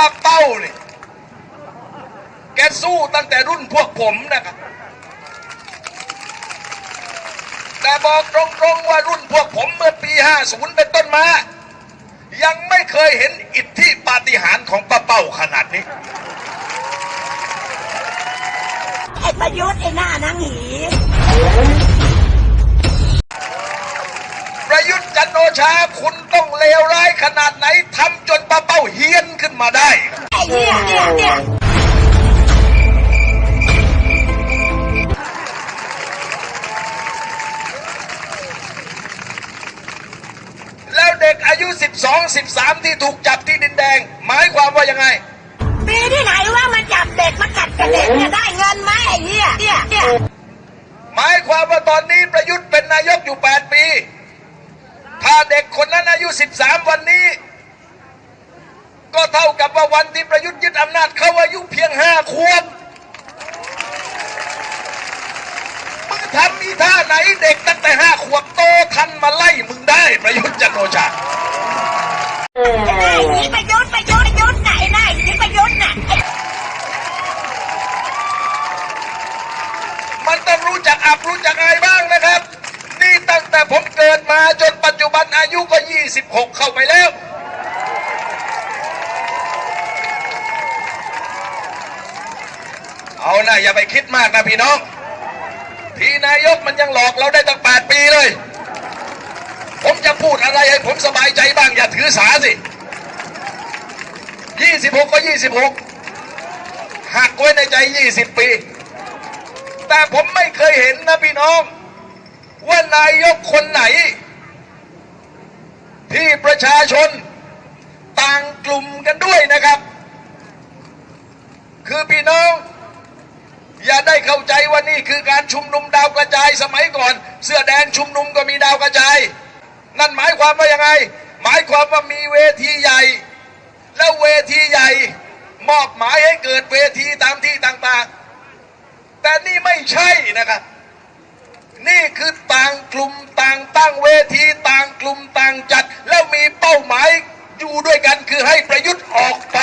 ป้าเป้าเนี่ยแกสู้ตั้งแต่รุ่นพวกผมนะครับ แต่บอกตรงๆว่ารุ่นพวกผมเมื่อปี 50 เป็นต้นมา ยังไม่เคยเห็นอิทธิปาฏิหาริย์ของป้าเป้าขนาดนี้ ไอ้ประยุทธ์ไอ้หน้านางหีประยุทธ์จันทร์โอชาคุณต้องเลวร้ายขนาดไหนทำจน มาได้ไอ้เนี่ยเนี่ยเนี่ยแล้วเด็กอายุ 12 13 ที่ถูกจับที่ดินแดง หมายความว่ายังไง มีที่ไหนว่ามันจับเด็กมากัดกับเด็กเนี่ยได้เงินไหมไอ้เนี่ยเนี่ยเนี่ยหมายความว่าตอนนี้ประยุทธ์เป็นนายกอยู่ 8 ปี ถ้าเด็กคนนั้นอายุ 13 วันนี้ ก็เท่ากับว่าวันที่ประยุทธ์ยึดอำนาจเขาอายุเพียง5ขวบมึงทำมีท่าไหนเด็กตั้งแต่5ขวบโตทันมาไล่มึงได้ประยุทธ์จันทร์โอชาไอ้หน้าหีประยุทธ์ประยุทธ์ประยุทธ์ไหนหน้าหีประยุทธ์น่ะไอ้มันต้องรู้จักอับรู้จักอายบ้างนะครับ นี่ตั้งแต่ผมเกิดมาจนปัจจุบันอายุก็ 26 เข้าไปแล้ว เอานะอย่าไปคิดมากนะพี่น้อง ที่นายกมันยังหลอกเราได้ตั้ง8ปีเลย ผมจะพูดอะไรให้ผมสบายใจบ้างอย่าถือสาสิ26ก็26หักไว้ในใจ20ปี แต่ผมไม่เคยเห็นนะพี่น้อง ว่านายกคนไหน ที่ประชาชนต่างกลุ่มกันด้วยนะครับ คือพี่น้อง อย่าได้เข้าใจว่านี่คือการชุมนุมดาวกระจายสมัยก่อน เสื้อแดงชุมนุมก็มีดาวกระจาย นั่นหมายความว่ายังไง หมายความว่ามีเวทีใหญ่ แล้วเวทีใหญ่ มอบหมายให้เกิดเวทีตามที่ต่างๆ แต่นี่ไม่ใช่นะครับนี่คือต่างกลุ่มต่างตั้งเวทีต่างกลุ่มต่างจัด แล้วมีเป้าหมายอยู่ด้วยกันคือให้ประยุทธ์ออกไป